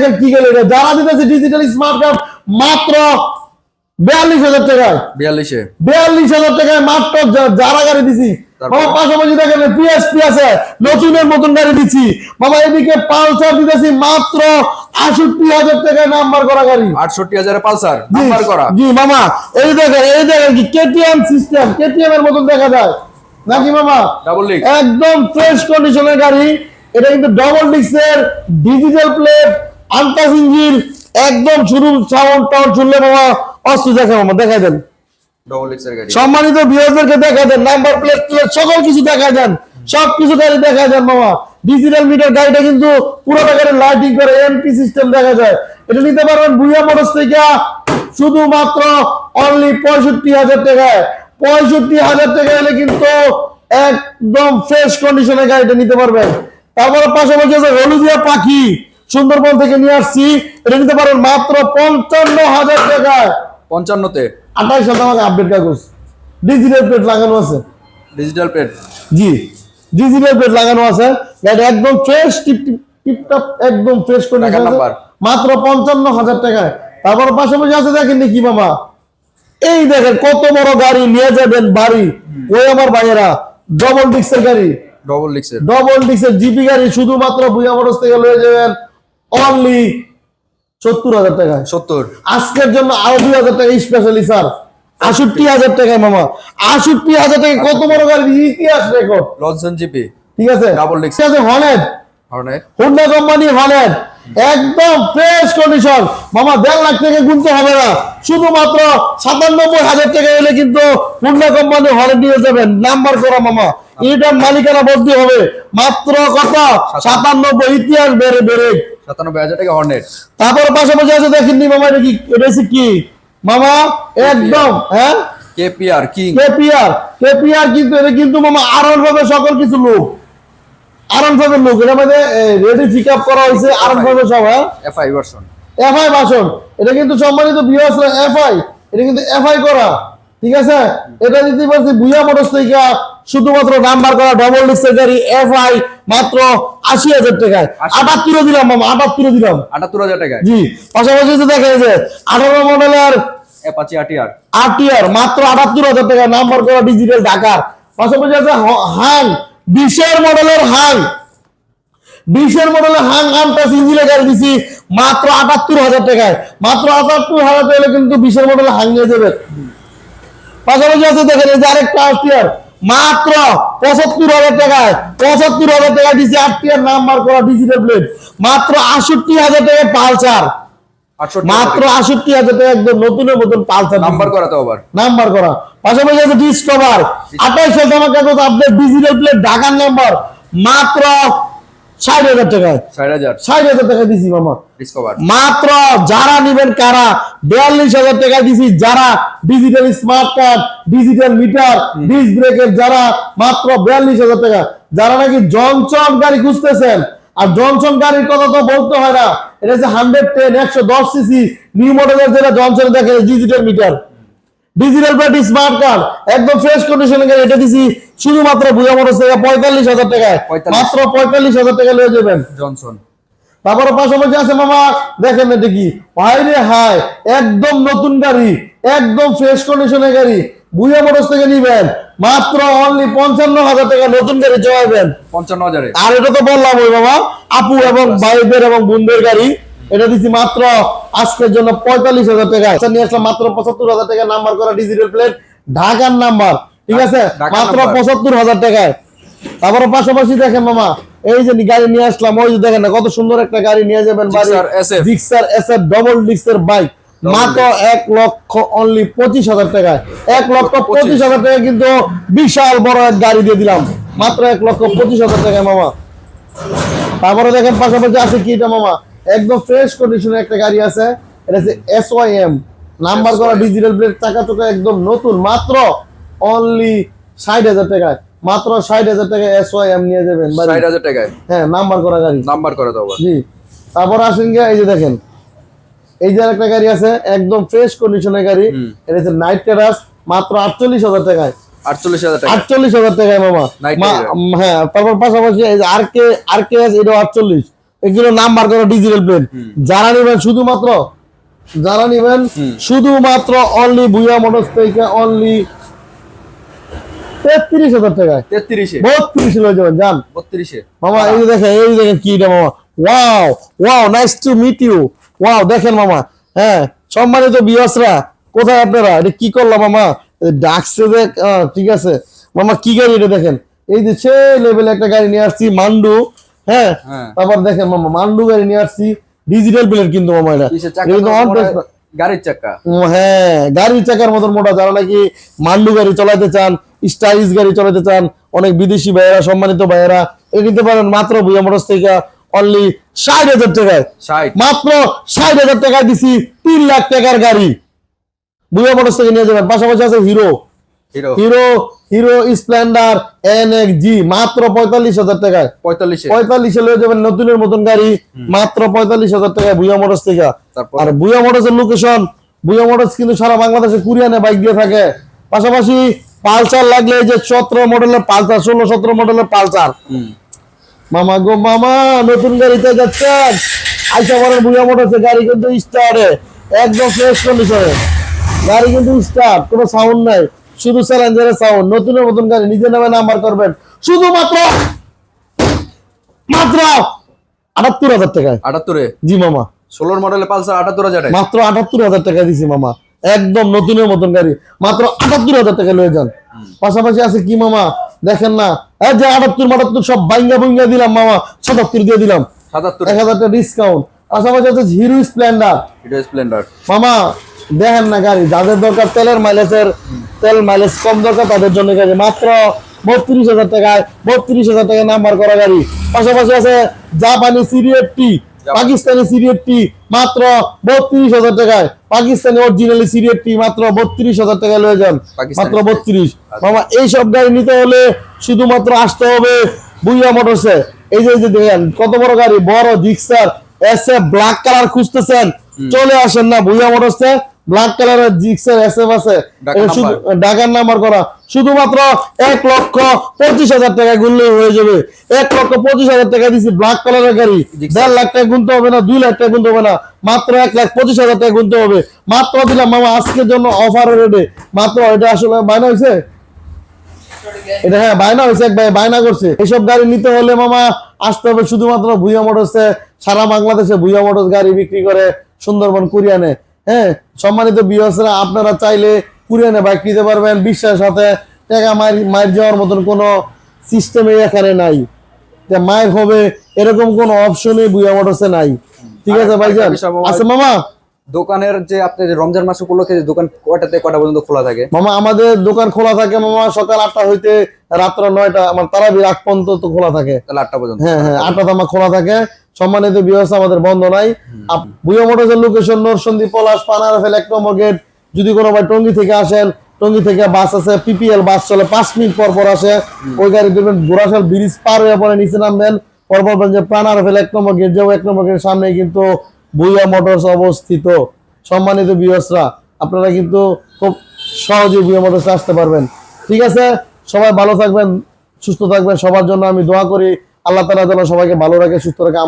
দেখেন কি গেল এটা? যারা দিতেছে ডিজিটাল স্মার্ট কার্ড মাত্র বিয়াল্লিশ হাজার টাকায়। বিয়াল্লিশে। বিয়াল্লিশ হাজার টাকায় মাত্র যারা গাড়ি দিছি? বাবা পাশাপাশি দেখেন পিএসপি আছে। নতুনের মতন গাড়ি দিচ্ছি এদিকে পালসার দিতেছি মাত্র আষট্টি হাজার টাকায় নাম্বার করা গাড়ি। আটষট্টি হাজারে পালসার নাম্বার করা। জি মামা এই দেখেন এই দেখেন কি কেটিএম সিস্টেম কেটিএম এর মতন দেখা যায়। নাকি মামা? ডাবল একদম ফ্রেশ কন্ডিশনের গাড়ি। এটা কিন্তু ডবল ডিস্কের ডিজিটাল প্লেট ইঞ্জিন একদম শুরু সাউন্ড টাউন্ড শুনলে মামা অস্ত্র দেখা মামা দেখাই দেন। সম্মানিত ভিউয়ারদেরকে দেখা দেন। নাম্বার প্লেট প্লেট সকল কিছু দেখা দেন। সব কিছু গাড়ি দেখা দেন মামা। ডিজিটাল মিটার গাড়িটা কিন্তু পুরো গাড়ি লাইটিং করে এমপি সিস্টেম দেখা যায়। এটা নিতে পারবেন ভুইয়া মোটরস থেকে। শুধুমাত্র অনলি পঁয়ষট্টি হাজার টাকায়। পঁয়ষট্টি হাজার টাকা এলে কিন্তু একদম ফ্রেশ কন্ডিশনে গাড়িটা নিতে পারবেন। তারপরে পাশাপাশি আছে হলুদিয়া পাখি। সুন্দরবন থেকে নিয়ে আসছি। এটা নিতে পারবেন মাত্র পঞ্চান্ন হাজার টাকায় পঞ্চান্নতে আঠাশ শতাংশ আপডেট কাগজ। ডিজিটাল প্লেট লাগানো আছে। ডিজিটাল প্লেট জি। ডিজিটাল প্লেট লাগানো আছে। গাড়ি একদম ফ্রেশ টিপ টিপ টিপটপ একদম ফ্রেশ করে? মাত্র পঞ্চান্ন হাজার টাকায়। তারপর পাশাপাশি আছে দেখেন কি মামা। এই দেখেন কত বড় গাড়ি নিয়ে যাবেন বাড়ি। ওই আমার ভাইয়েরা ডবল ডিক্সের গাড়ি। ডবল ডিক্সের ডবল ডিক্সের জিপি গাড়ি শুধুমাত্র ভুইয়া মোটরস থেকে লয়ে যাবেন। অনলি সত্তর হাজার টাকায় সত্তর। আজকের জন্য আরও দুই হাজার টাকা স্পেশালি স্যার আষট্টি হাজার টাকায় মামা। আষট্টি হাজার টাকা কত বড় গাড়ি ইতিহাস রেকর্ড লনসন জিপি ঠিক আছে। ঠিক আছে Hornet Hornet Honda company Hornet একদম ফ্রেশ কন্ডিশন মামা দেড় লাখ টাকা গুনতে হবে না। শুধুমাত্র সাতানব্বই হাজার টাকা এলে কিন্তু হোন্ডা কোম্পানি হনেট নিয়ে যাবেন। নাম্বার করা মামা। এটার মালিকানা বদলি হবে। মাত্র কত? সাতানব্বই ইতিহাস বেড়ে বেড়ে। সাতানব্বই হাজার টাকা হর্নেট তারপর পাশাপাশি আছে দেখেননি মামা এটা কি এটা কি? মামা একদম হ্যাঁ? কেপিআর কিং কেপিআর কেপিআর কিন্তু এটা কিন্তু মামা আরন ভাবে সকল কিছু লোক। আরন ভাবে লোক এটা মানে রেডি পিক আপ করা হয়েছে আরন ভাবে সব হ্যাঁ? এফআই ভার্সন এফআই ভাষণ এটা কিন্তু সম্মানিত বিহার এফআই এটা কিন্তু এফআই করা। ঠিক আছে? এটা দিতে বলছি বুয়া মোটরস থেকে শুধুমাত্র নাম্বার করা ডবল ডিস্কের গাড়ি এফআই মাত্র আশি হাজার টাকায়। আটাত্তরে দিলাম মামা আটাত্তরে দিলাম। আটাত্তর হাজার টাকায়। জি পাশাপাশি তো দেখা যায় আঠারো মডেলের অ্যাপাচি আটিআর আরটিআর মাত্র আটাত্তর হাজার টাকা নাম্বার করা ডিজিটাল ঢাকার পাশাপাশি আছে হাং বিশের মডেলের হাং বিশের মডেলের হাং আমটা সিঞ্জিলে গাড়ি দিছি মাত্র আটাত্তর হাজার টাকায়। মাত্র আটাত্তর হাজার টাকা কিন্তু বিশের মডেলের হাং নিয়ে যাবে পাশাপাশি আছে দেখেন এই যে আরেকটা আরটিআর মাত্র পঁচাত্তর হাজার টাকায় পঁচাত্তর হাজার টাকা দিছি আটটিয়ার নাম্বার করা ডিজিটাল প্লেট মাত্র আষট্টি হাজার টাকা পালসার। মাত্র আষট্টি হাজার টাকা একদম নতুনের মতন পালসার নাম্বার করা তো আবার। নাম্বার করা। পাশাপাশি আছে ডিসকভার আঠাইশ হাজার টাকা আপডেট ডিজিটাল প্লেট ঢাকার নাম্বার মাত্র ষাট হাজার টাকায়। ষাট হাজার। ষাট হাজার টাকা দিছি মামা। মাত্র যারা নিবেন কারা? বিয়াল্লিশ হাজার টাকা দিছি যারা digital smart card digital meter disc ব্রেকের যারা মাত্র বিয়াল্লিশ হাজার টাকা যারা নাকি জনসন গাড়ি খুঁজতেছেন আর জনসন গাড়ির কথা তো বলতে হয় না। এটা হচ্ছে হান্ড্রেড টেন একশো দশ সিসি নিউ মডেলের যেটা জনসন দেখে digital meter digital plate smart card একদম ফ্রেশ কন্ডিশনে গাড়ি এটা দিছি শুধুমাত্র ভুয়া মোটরস থেকে পঁয়তাল্লিশ হাজার টাকায়। 45 মাত্র পঁয়তাল্লিশ হাজার টাকা লয়ে যাবেন। জনসন তারপরে পাশাপাশি আছে মামা দেখেন এটা কি? হাইরে হাই একদম নতুন গাড়ি একদম ফ্রেশ কন্ডিশনের গাড়ি। বুয়া মোটরস থেকে নিবেন মাত্র অনলি পঞ্চান্ন হাজার টাকা নতুন গাড়ি চড়াবেন পঞ্চান্ন হাজারে। আর এটা তো বললাম ওই বাবা আপু এবং ভাইদের এবং বোনদের গাড়ি এটা দিচ্ছি মাত্র আজকের জন্য পঁয়তাল্লিশ হাজার টাকা। আচ্ছা নিয়ে আসলাম মাত্র পঁচাত্তর হাজার টাকা নাম্বার করা ডিজিটাল প্লেট ঢাকার নাম্বার। ঠিক আছে? মাত্র পঁচাত্তর হাজার টাকায়। তারপরে পাশাপাশি দেখেন মামা এই যে গাড়ি নিয়ে আসলাম ওই যে দেখেন না কত সুন্দর একটা গাড়ি নিয়ে যাবেন SF জিক্সার এসএফ ডবল ডিক্সের বাইক মাত্র এক লক্ষ অনলি পঁচিশ হাজার টাকায়। এক লক্ষ পঁচিশ। হাজার টাকা কিন্তু বিশাল বড় এক গাড়ি দিয়ে দিলাম। মাত্র এক লক্ষ পঁচিশ হাজার টাকা মামা। তারপরে দেখেন পাশাপাশি আছে কি এটা মামা? একদম ফ্রেশ কন্ডিশনে একটা গাড়ি আছে। এটা হচ্ছে এস ওয়াই এম নাম্বার করা ডিজিটাল প্লেট চাকা চোকা একদম নতুন মাত্র অনলি ষাট হাজার টাকায়। মাত্র ষাট হাজার টাকা এস ওয়াই এম নিয়ে যাবেন ষাট হাজার টাকায়? হ্যাঁ নাম্বার করা গাড়ি। নাম্বার করা আবার জি। তারপর আসেন গিয়ে এই যে দেখেন এই যে একটা গাড়ি আছে একদম ফ্রেশ কন্ডিশনের গাড়ি। এটা হচ্ছে নাইট টেরাস মাত্র আটচল্লিশ হাজার টাকায়। আটচল্লিশ হাজার টাকা আটচল্লিশ হাজার টাকায় মামা। হ্যাঁ তারপর পাশাপাশি আর কে আর কে আছে এটাও আটচল্লিশ। এগুলো নাম্বার করা ডিজিটাল প্লেট যারা নেবেন শুধুমাত্র যারা নেবেন শুধুমাত্র অনলি ভুয়া মোটরস থেকে অনলি তেত্রিশ হাজার টাকায়। তেত্রিশে। বত্রিশ যাবেন যান। বত্রিশে। মামা এই দেখেন এই দেখেন কি এটা মামা। Wow wow nice to meet you wow দেখেন মামা হ্যাঁ সম্মানিত বিয়াসরা কোথায় আপনারা? এটা কি করলাম মামা? ডাকছে যে ঠিক আছে। মামা কি গাড়ি এটা দেখেন? এই যে সে লেভেল একটা গাড়ি নিয়ে আসছি মান্ডু। হ্যাঁ হ্যাঁ। তারপর দেখেন মামা মান্ডু গাড়ি নিয়ে আসছি ডিজিটাল প্লেট কিন্তু মামা এটা। কিন্তু গাড়ির চাকা। হ্যাঁ গাড়ির চাকার মতন মোটা যারা নাকি মান্ডু গাড়ি চালাতে চান স্টাইলিশ গাড়ি চালাতে চান অনেক বিদেশি ভাইয়েরা সম্মানিত ভাইয়েরা এ নিতে পারেন মাত্র বুয়া মোটরস থেকে অনলি ষাট হাজার টাকায়। মাত্র ষাট হাজার টাকায় দিছি তিন লাখ টাকার গাড়ি। বুয়া মোটরস থেকে নিয়ে যাবেন। পাশাপাশি আছে Hero Hero Hero Splendor N X G মাত্র পঁয়তাল্লিশ হাজার টাকায়। পঁয়তাল্লিশ। পঁয়তাল্লিশে লয়ে যাবেন নতুনের মতন গাড়ি মাত্র পঁয়তাল্লিশ হাজার টাকায় বুয়া মোটরস থেকে। আর বুয়া মোটরস এর লোকেশন বুয়া মোটরস কিন্তু সারা বাংলাদেশে কুরিয়ানে বাইক দিয়ে থাকে। পাশাপাশি পালসার লাগলে যে সতেরো মডেলের পালসার ষোলো সতেরো মডেলের পালসার। মামা গো মামা নতুন গাড়িতে যাচ্ছেন। আইসা পরের বুয়া মোটরসে গাড়ি কিন্তু স্টার্টে একদম ফ্রেশ কন্ডিশনে গাড়ি কিন্তু স্টার্ট কোনো সাউন্ড নাই। শুধু চ্যালেঞ্জারের সাউন্ড নতুনের মতন গাড়ি নিজে নামে নাম্বার করবেন। শুধুমাত্র মাত্র আটাত্তর হাজার টাকায়। আটাত্তরে? জি মামা। ষোলোর মডেলে পালসার আটাত্তর হাজার মাত্র আটাত্তর হাজার টাকা দিছি মামা। একদম নতুনের মতন গাড়ি। মাত্র আটাত্তর হাজার টাকা লয়ে যান। পাশাপাশি আছে কি মামা? দেখেন না এই যে আটাত্তর মাটাত্তর সব বাইঙ্গা বুঙ্গা দিলাম মামা। সাতাত্তর দিয়ে দিলাম। সাতাত্তর। এক হাজার টাকা ডিসকাউন্ট পাশাপাশি আছে হিরো স্প্লেন্ডার হিরো স্প্লেন্ডার মামা দেখেন না গাড়ি যাদের দরকার তেলের মাইলেজের তেল মাইলেজ কম দরকার তাদের জন্য গাড়ি। মাত্র বত্রিশ হাজার টাকায় বত্রিশ হাজার টাকা নাম্বার করা গাড়ি। পাশাপাশি আছে জাপানি সিরিয়েট টি পাকিস্তানি সিরিয়েট টি মাত্র বত্রিশ হাজার টাকায়। পাকিস্তানি অরিজিনালি সিরিয়েট টি মাত্র বত্রিশ হাজার টাকায় লয়ে যান। মাত্র বত্রিশ। মামা এইসব গাড়ি নিতে হলে শুধুমাত্র আসতে হবে বুইয়া মোটরসে এই যে এই যে দেখেন কত বড় গাড়ি? বড় জিক্সার এসে ব্ল্যাক কালার খুঁজতেছেন। চলে আসেন না বুইয়া মোটরসে ব্ল্যাক কালারের জিক্সার এসএফ আছে শুধু নাম্বার। ঢাকার নাম্বার করা। শুধুমাত্র এক লক্ষ পঁচিশ হাজার টাকা গুনলে হয়ে যাবে। এক লক্ষ পঁচিশ হাজার টাকা দিচ্ছি ব্ল্যাক কালারের গাড়ি। দেড় লাখ টাকা গুনতে হবে না দুই লাখ টাকা গুনতে হবে না। মাত্র এক লাখ পঁচিশ হাজার টাকা গুনতে হবে। মাত্র দিলাম মামা আজকের জন্য অফার রেটে মাত্র এটা আসলে বায়না হয়েছে? এটা হ্যাঁ বায়না হয়েছে এক ভাই বায়না করছে। এসব গাড়ি নিতে হলে মামা আসতে হবে শুধুমাত্র ভুইয়া মোটরসে। সারা বাংলাদেশে ভুইয়া মোটরস গাড়ি বিক্রি করে সুন্দরবন কুরিয়ানে। হ্যাঁ সম্মানিত বিহসরা আপনারা চাইলে কুরিয়ানে বাইক নিতে পারবেন। বিশ্বাসের সাথে টাকা মার মার যাওয়ার মতন কোনো সিস্টেমে এখানে নাই। যে মায়ের হবে এরকম কোনো অপশনই বুয়া মোটরসে নাই। ঠিক আছে ভাইজান? আচ্ছা আছে মামা দোকানের যে আপনি রমজান মাস উপলক্ষে যে দোকান কয়টাতে কটা পর্যন্ত খোলা থাকে? মামা আমাদের দোকান খোলা থাকে মামা সকাল আটটা হইতে রাত্র নয়টা আমার তারাবি রাত পর্যন্ত তো খোলা থাকে। তাহলে আটটা পর্যন্ত। হ্যাঁ হ্যাঁ আটটা তামা খোলা থাকে। সম্মানিত ব্যবস্থা আমাদের বন্ধ নাই। বুয়া মোটরসের লোকেশন নরসন্দী পলাশ পানারফেল এক নম্বর গেট যদি কোনো ভাই টঙ্গি থেকে আসেন টঙ্গি থেকে বাস আছে পিপিএল বাস চলে পাঁচ মিনিট পর পর আসে। ওই গাড়ি দেখবেন গোরাশাল ব্রিজ পার হয়ে পরে নিচে নামবেন। পর পর বলবেন যে প্রাণারফেল এক নম্বর গেট যাব এক নম্বর গেটের সামনে কিন্তু বুয়া মোটরস অবস্থিত। সম্মানিত বিহসরা আপনারা কিন্তু খুব সহজে ভুইয়া মোটরস আসতে পারবেন। ঠিক আছে? সবাই ভালো থাকবেন, সুস্থ থাকবেন। সবার জন্য আমি দোয়া করি। আল্লাহ তালা যেন সবাইকে ভালো রাখে, সুস্থ রাখে।